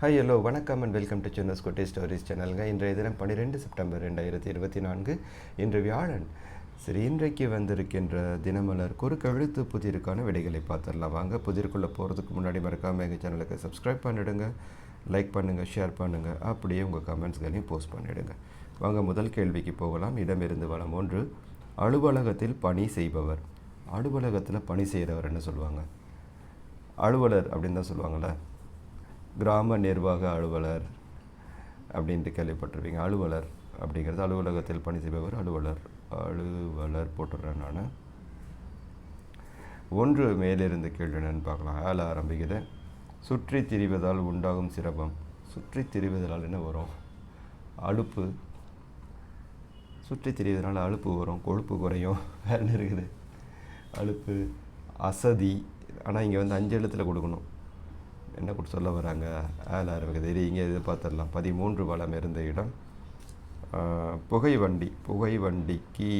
Hi hello வணக்கம் and welcome to சென்னஸ் குட்டி ஸ்டோரிஸ் சேனலுங்க இன்றைய தினம் பன்னிரெண்டு செப்டம்பர் ரெண்டாயிரத்தி இருபத்தி நான்கு. இன்று வியாழன். சரி இன்றைக்கு வந்திருக்கின்ற தினமலர் குறுக்கெழுத்து புதிருக்கான விடைகளை பார்த்துடலாம். வாங்க புதிருக்குள்ளே போகிறதுக்கு முன்னாடி மறக்காமல் எங்கள் சேனலுக்கு சப்ஸ்கிரைப் பண்ணிவிடுங்க லைக் பண்ணுங்கள் ஷேர் பண்ணுங்கள் அப்படியே உங்கள் கமெண்ட்ஸ்களையும் போஸ்ட் பண்ணிவிடுங்க வாங்க முதல் கேள்விக்கு போகலாம். இடமிருந்து வளம் ஒன்று. அலுவலகத்தில் பணி செய்பவர். அலுவலகத்தில் பணி செய்கிறவர் என்ன சொல்லுவாங்க? அலுவலர் அப்படின்னு தான் சொல்லுவாங்களே கிராம நிர்வாக அலுவலர் அப்படின்ட்டு கேள்விப்பட்டிருப்பீங்க. அலுவலர் அப்படிங்கிறது அலுவலகத்தில் பணி செய்பவர் அலுவலர் அலுவலர் போட்டுடுறேன் நான். ஒன்று மேலிருந்து கேள்வினு பார்க்கலாம். ஆள ஆரம்பிக்குது. சுற்றி திரிவதால் உண்டாகும் சிரமம். சுற்றி திரிவதால் என்ன வரும்? அலுப்பு. சுற்றி திரிவதனால் அலுப்பு வரும். கொழுப்பு குறையும். வேறு இருக்குது. அலுப்பு அசதி. ஆனால் இங்கே வந்து அஞ்சு எழுத்தில் கொடுக்கணும். என்ன கூட சொல்ல வராங்க? ஆள் தெரியும் இது இங்கே இது பார்த்துடலாம். பதிமூன்று வளம் இருந்த இடம். புகை வண்டி புகை வண்டிக்கு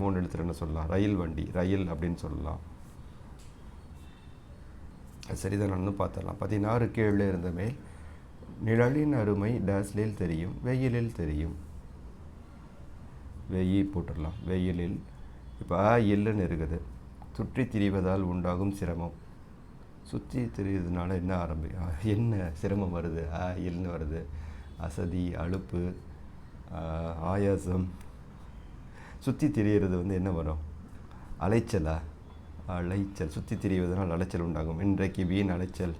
மூணு இடத்துல என்ன சொல்லலாம்? ரயில் வண்டி ரயில் அப்படின்னு சொல்லலாம். சரிதான் பார்த்துடலாம். பதினாறு கீழே இருந்த மேல் நிழலின் அருமை டேஸ்லில் தெரியும் வெயிலில் தெரியும். வெயி போட்டுடலாம். வெயிலில் இப்போ ஆ இல்லுன்னு இருக்குது. சுற்றி திரிவதால் உண்டாகும் சிரமம். சுற்றி திரிவதனால என்ன ஆரம்பி என்ன சிரமம் வருது? ஆ எல்னு வருது. அசதி அலுப்பு ஆயாசம். சுற்றி திரியிறது வந்து என்ன வரும்? அலைச்சலா? அலைச்சல். சுற்றி திரிவதனால் அலைச்சல் உண்டாகும். இன்றைக்கு வீண் அலைச்சல்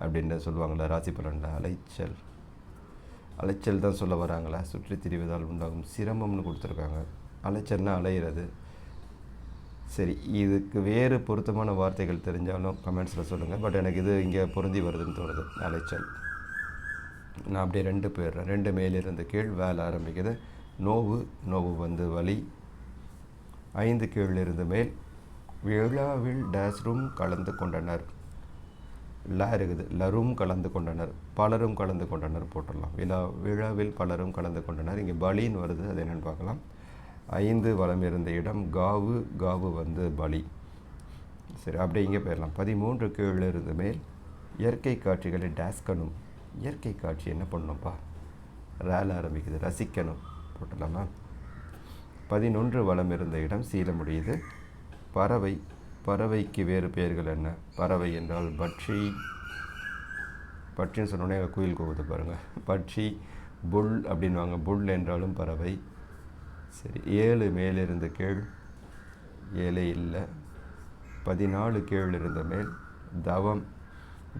அப்படின்னு சொல்லுவாங்களா ராசி பலனில். அலைச்சல். அலைச்சல் தான் சொல்ல வராங்களா? சுற்றி திரிவதால் உண்டாகும் சிரமம்னு கொடுத்துருக்காங்க. அலைச்சல்னால் அலையிறது. சரி இதுக்கு வேறு பொருத்தமான வார்த்தைகள் தெரிஞ்சாலும் கமெண்ட்ஸில் சொல்லுங்கள் பட் எனக்கு இது இங்கே பொருந்தி வருதுன்னு தோணுது. அலைச்சல் நான் அப்படியே ரெண்டு போயிடுறேன். ரெண்டு மேலிருந்து கீழ் வேலை ஆரம்பிக்குது. நோவு நோவு வந்து வலி. ஐந்து கீழிருந்து மேல். விழாவில் டேஸ் ரூம் கலந்து கொண்டனர். லா இருக்குது. லரும் கலந்து கொண்டனர். பலரும் கலந்து கொண்டனர் போட்டுடலாம். விழா விழாவில் பலரும் கலந்து கொண்டனர். இங்கே பலின்னு வருது. அது என்னென்னு பார்க்கலாம். ஐந்து வளம் இருந்த இடம் காவு காவு வந்து பலி. சரி அப்படியே இங்கே போயிடலாம். பதிமூன்று கீழ் இருந்து மேல் இயற்கை காட்சிகளை டேஸ்கணும். இயற்கை காட்சி என்ன பண்ணணும்ப்பா ரேல ஆரம்பிக்குது. ரசிக்கணும். போட்டலாமா பதினொன்று வளம் இருந்த இடம் சீல முடியுது பறவை பறவைக்கு வேறு பெயர்கள் என்ன? பறவை என்றால் பட்சி. பட்சின்னு சொன்னோடனே குயில் கூவுது பாருங்கள் பட்சி புல் அப்படின்வாங்க புல் என்றாலும் பறவை. சரி ஏழு மேலிருந்த கேள் ஏழே இல்லை. பதினாலு கேள் இருந்த மேல் தவம்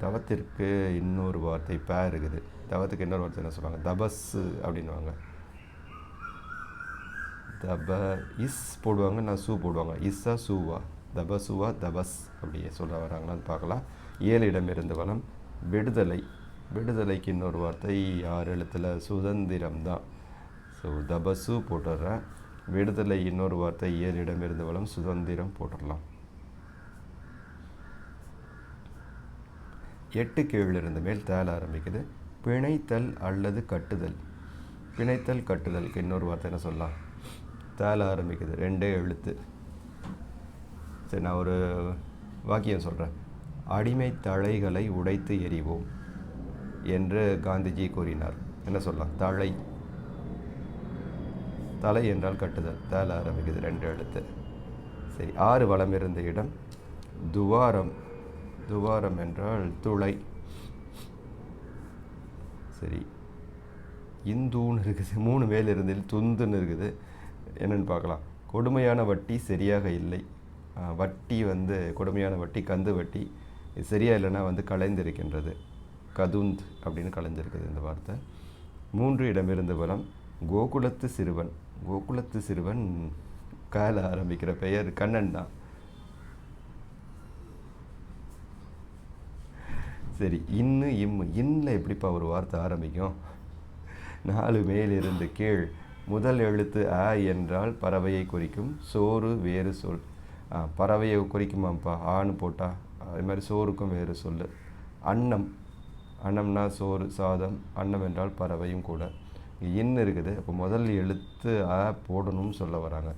தவத்திற்கு இன்னொரு வார்த்தை பே இருக்குது. தவத்துக்கு இன்னொரு வார்த்தை என்ன சொல்லுவாங்க? தபஸ்ஸு அப்படின்வாங்க தப இஸ் போடுவாங்க நான் சூ போடுவாங்க. இஸ்ஸா சூவா. தபசுவா தபஸ் அப்படியே சொல்ல வராங்களான்னு பார்க்கலாம். ஏழு இடம் இருந்து வளம் விடுதலை. விடுதலைக்கு இன்னொரு வார்த்தை ஆறு எழுத்தில் சுதந்திரம் தான் ஸோ தபசு போட்டுடுறேன். விடுதலை இன்னொரு வார்த்தை ஏழு இடம் வளம் சுதந்திரம் போட்டுடலாம். எட்டு கீழ் மேல் தேல ஆரம்பிக்குது. பிணைத்தல் அல்லது கட்டுதல். பிணைத்தல் கட்டுதலுக்கு இன்னொரு வார்த்தை என்ன சொல்லலாம்? தேல ஆரம்பிக்குது. ரெண்டே எழுத்து. சரி நான் ஒரு வாக்கியம் சொல்கிறேன் அடிமை தழைகளை உடைத்து எறிவோம் என்று காந்திஜி கூறினார். என்ன சொல்லலாம்? தழை. தலை என்றால் கட்டுதல். தேல ஆரம்பிக்குது ரெண்டு எழுத்து. சரி ஆறு வளம் இருந்த இடம் துவாரம். துவாரம் என்றால் துளை. சரி இந்துன்னு இருக்குது. மூணு மேல் இருந்தில் துந்துன்னு இருக்குது. என்னென்னு பார்க்கலாம். கொடுமையான வட்டி சரியாக இல்லை. வட்டி வந்து கொடுமையான வட்டி கந்து வட்டி இது இல்லைன்னா வந்து கலைந்திருக்கின்றது. கதுந்த் அப்படின்னு கலைஞ்சிருக்குது இந்த வார்த்தை. மூன்று இடமிருந்து பலம் கோகுலத்து சிறுவன் கோகுலத்து சிறுவன் கால ஆரம்பிக்கிற பெயர் கண்ணன் தான். சரி இன்னு இம்மு இன்னில் எப்படிப்பா ஒரு வார்த்தை ஆரம்பிக்கும்? நாலு மேலிருந்து கீழ் முதல் எழுத்து அ என்றால் பறவையை குறிக்கும் சோறு வேறு சொல். ஆ, பறவையை குறிக்குமாப்பா ஆன்னு போட்டால் அது மாதிரி சோறுக்கும் வேறு சொல் அன்னம் அன்னம்னா சோறு சாதம் அன்னம் என்றால் பறவையும் கூட. இன் இருக்குது. அப்போ முதல் எழுத்து அ போடணும்னு சொல்ல வராங்க.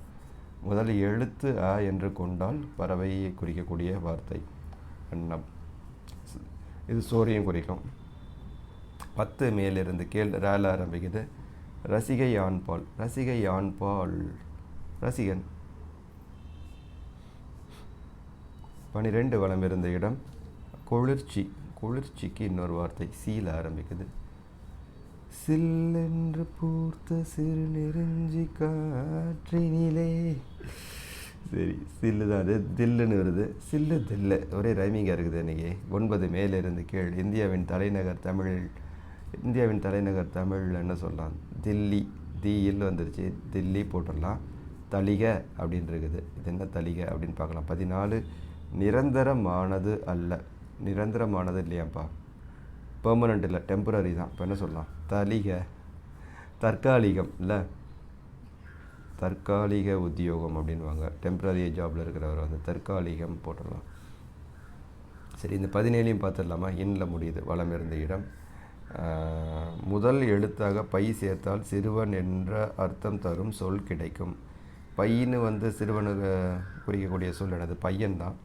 முதல் எழுத்து அ என்று கொண்டால் பறவையை குறிக்கக்கூடிய வார்த்தை. அன்னம் இது சோரியம் குறிக்கும். பத்து மேலிருந்து கேள் ரேல ஆரம்பிக்குது. ரசிகை ஆண்பால் ரசிகை ஆண்பால் ரசிகன். பனிரெண்டு வளம் இருந்த இடம் குளிர்ச்சி குளிர்ச்சிக்கு இன்னொரு வார்த்தை சீல ஆரம்பிக்குது. சில்லென்று பூர்த்த சிறு நெருஞ்சி காற்றினிலே. சரி சில்லு தான் அது. தில்லுன்னு வருது. சில்லு தில்லு. ஒரே ரைமிங்காக இருக்குது இன்றைக்கி ஒன்பது மேலிருந்து கீழ். இந்தியாவின் தலைநகர் தமிழ் இந்தியாவின் தலைநகர் தமிழ் என்ன சொல்லலாம்? தில்லி. தீயில் வந்துருச்சு. தில்லி போட்டுடலாம். தளிக அப்படின்னு இருக்குது. இது என்ன தளிக அப்படின்னு பார்க்கலாம். பதினாலு. நிரந்தரமானது அல்ல. நிரந்தரமானது இல்லையாப்பா பெர்மனண்ட் இல்லை டெம்பரரி தான். இப்போ என்ன சொல்லலாம்? தலிக தற்காலிகம் இல்லை? தற்காலிக உத்தியோகம் அப்படின்வாங்க டெம்பரரி ஜாபில் இருக்கிறவர் வந்து தற்காலிகம் போட்டுடலாம். சரி இந்த பதினேழையும் பார்த்துடலாமா? இன்னில் முடியுது. வளம் இருந்த இடம். முதல் எழுத்தாக பை சேர்த்தால் சிறுவன் என்ற அர்த்தம் தரும் சொல் கிடைக்கும். பையன்னு வந்து சிறுவனுக்கு குறிக்கக்கூடிய சொல் எனது பையன் தான்.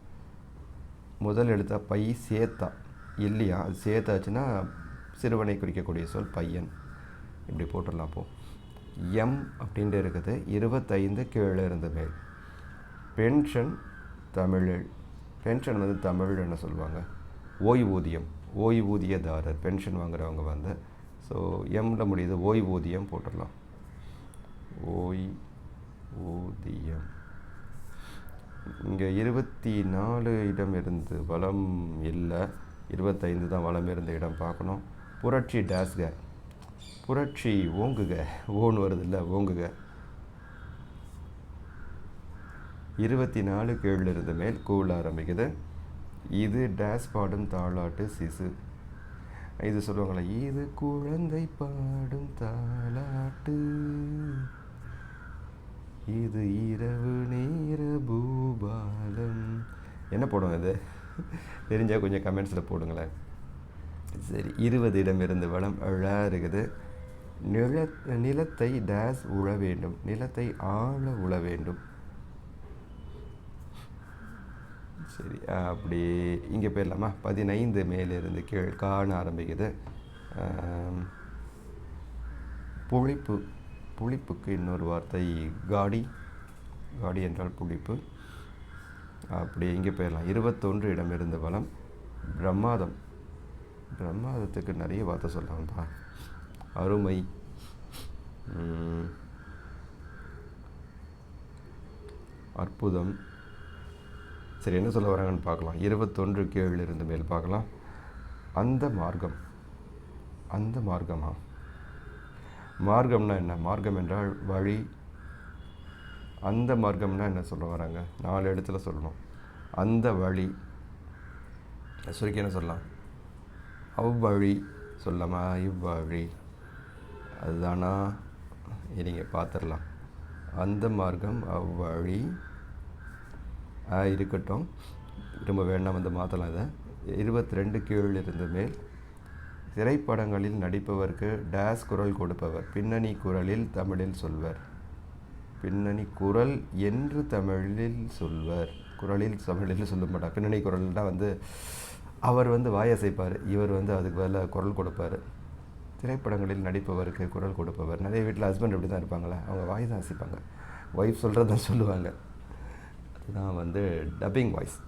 முதல் எழுத்தா பை சேர்த்தா. இல்லையா? அது சேர்த்தாச்சுன்னா சிறுவனை குறிக்கக்கூடிய சொல் பையன். இப்படி போட்டுடலாம் அப்போது எம் அப்படின்ட்டு இருக்குது. இருபத்தைந்து கீழே இருந்த மேல். பென்ஷன் தமிழில் பென்ஷன் வந்து தமிழ் என்ன சொல்லுவாங்க? ஓய்வூதியம். ஓய்வூதியதாரர் பென்ஷன் வாங்குறவங்க வந்து. ஸோ எம்ல முடியுது. ஓய்வூதியம் போட்டுடலாம். ஓய் ஊதியம் இங்கே இருபத்தி நாலு இடம் இருந்து வளம் இல்லை. இருபத்தைந்து தான் வளம் இருந்த இடம் பார்க்கணும். புரட்சி டேஸ்க புரட்சி ஓங்குக. ஓன் வருது இல்லை ஓங்குக. இருபத்தி நாலு கீழ் இருந்து மேல் கூழ ஆரம்பிக்குது. இது டேஸ் பாடும் தாளாட்டு சிசு. இது சொல்லுவாங்களே இது குழந்தை பாடும் தாளாட்டு. இது இரவு நேர பூபாலம். என்ன போடும் இது? தெரிஞ்சால் கொஞ்சம் கமெண்ட்ஸில் போடுங்களேன். சரி இருபது இடமிருந்து வளம் அழகாக இருக்குது நில நிலத்தை டேஸ் உழ வேண்டும். நிலத்தை ஆழ உழ வேண்டும். சரி அப்படி இங்கே போயிடலாமா? பதினைந்து மேலிருந்து கீழ் காண ஆரம்பிக்குது. புளிப்பு புளிப்புக்கு இன்னொரு வார்த்தை காடி. காடி என்றால் புளிப்பு. அப்படி இங்கே போயிடலாம். இருபத்தொன்று இடம் இருந்த பலம் பிரம்மாதம். பிரம்மாதத்துக்கு நிறைய வார்த்தை சொல்லலாம்ப்பா அருமை. அற்புதம். சரி என்ன சொல்ல வராங்கன்னு பார்க்கலாம். இருபத்தொன்று கீழ் இருந்து மேல் பார்க்கலாம். அந்த மார்க்கம். அந்த மார்க்கமா? மார்க்கம்னா என்ன? மார்க்கம் என்றால் வழி அந்த மார்க்கம்னா என்ன சொல்ல வராங்க? நாலு இடத்துல சொல்லணும். அந்த வழி சுருக்கி என்ன சொல்லலாம்? அவ்வழி சொல்லலாமா இவ்வழி. அதுதானா? நீங்கள் பார்த்துடலாம் அந்த மார்க்கம் அவ்வழி ஆ, இருக்கட்டும். ரொம்ப வேண்டாம் வந்து மாற்றலாம் இதை. இருபத்தி ரெண்டு கீழ் இருந்த மேல். திரைப்படங்களில் நடிப்பவருக்கு டேஸ் குரல் கொடுப்பவர். பின்னணி குரலில் தமிழில் சொல்வர். பின்னணி குரல் என்று தமிழில் சொல்வர். குரலில் தமிழில் சொல்ல மாட்டார். பின்னணி குரல்னால் வந்து அவர் வந்து வாயசைப்பார் இவர் வந்து அதுக்கு பதிலாக குரல் கொடுப்பார். திரைப்படங்களில் நடிப்பவருக்கு குரல் கொடுப்பவர். நிறைய வீட்டில் ஹஸ்பண்ட் இப்படி தான் இருப்பாங்களே அவங்க வாய் தான் அசைப்பாங்க. ஒய்ஃப் சொல்கிறத சொல்லுவாங்க. அதுதான் வந்து டப்பிங் வாய்ஸ்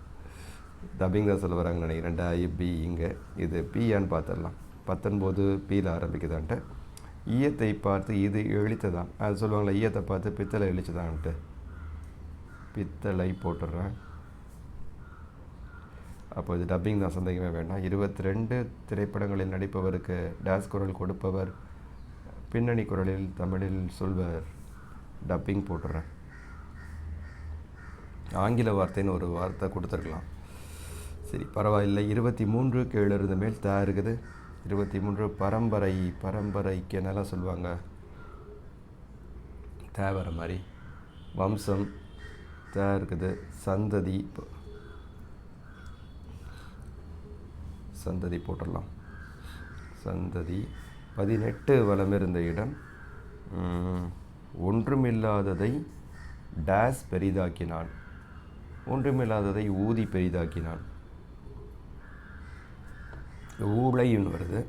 டப்பிங் தான் சொல்ல வராங்கன்னு நினைக்கிறேன். டா பி இங்கே. இது பியான்னு பார்த்துடலாம். பத்தொன்பது பியில் ஆரம்பிக்குதான்ட்டு. ஈயத்தை பார்த்து இது எழுத்ததான் அது சொல்லுவாங்களே ஈயத்தை பார்த்து பித்தளை எழுச்சதான்ட்டு. பித்தளை போட்டுடுறேன். அப்போ இது டப்பிங் தான் சந்தேகமே வேண்டாம். இருபத்தி ரெண்டு திரைப்படங்களில் நடிப்பவருக்கு டேஸ் குரல் கொடுப்பவர் பின்னணி குரலில் தமிழில் சொல்வர் டப்பிங் போட்டுடுறேன். ஆங்கில வார்த்தைன்னு ஒரு வார்த்தை கொடுத்துருக்கலாம். சரி பரவாயில்லை. இருபத்தி மூன்று கீழே இருந்த மேல் தா இருக்குது இருபத்தி மூன்று பரம்பரை பரம்பரைக்கு என்னெல்லாம் சொல்லுவாங்க? தேவர மாதிரி. வம்சம் தே இருக்குது. சந்ததி இப்போ சந்ததி போட்டுடலாம். சந்ததி பதினெட்டு வளம் இருந்த இடம் ஒன்றுமில்லாததை டேஸ் பெரிதாக்கினான். ஒன்றுமில்லாததை ஊதி பெரிதாக்கினான். ஊழைன்னு வருது.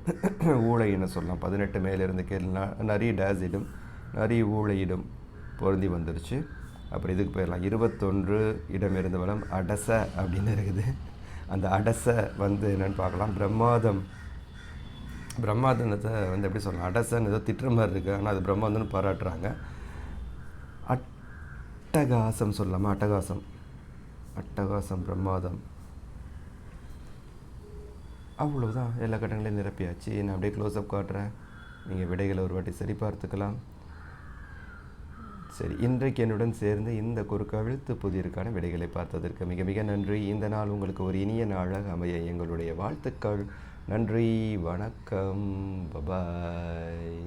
ஊழைன்னு சொல்லலாம். பதினெட்டு மேலிருந்து கேள் நிறைய டேஸிடும் நிறைய ஊழையிடும் பொருந்தி வந்துருச்சு. அப்புறம் இதுக்கு போயிடலாம். இருபத்தொன்று இடமிருந்து வளம் அடச அப்படின்னு இருக்குது. அந்த அடச வந்து என்னென்னு பார்க்கலாம். பிரம்மாதம். பிரம்மாதனத்தை வந்து எப்படி சொல்லலாம்? அடசன்னு ஏதோ திட்டுற மாதிரி இருக்குது ஆனால் அது பிரம்மாதம்னு பாராட்டுறாங்க. அட்டகாசம் சொல்லலாமா? அட்டகாசம். அட்டகாசம் பிரம்மாதம். அவ்வளோதான் எல்லா கட்டங்களையும் நிரப்பியாச்சு. நான் அப்படியே க்ளோஸ்அப் காட்டுறேன். நீங்கள் விடைகளை ஒரு வாட்டி சரி பார்த்துக்கலாம் சரி இன்றைக்கு என்னுடன் சேர்ந்து இந்த குறுக்கவிழ்த்து புதிருக்கான விடைகளை பார்த்ததற்கு மிக மிக நன்றி. இந்த நாள் உங்களுக்கு ஒரு இனிய நாளாக அமைய எங்களுடைய வாழ்த்துக்கள். நன்றி வணக்கம். பபாய்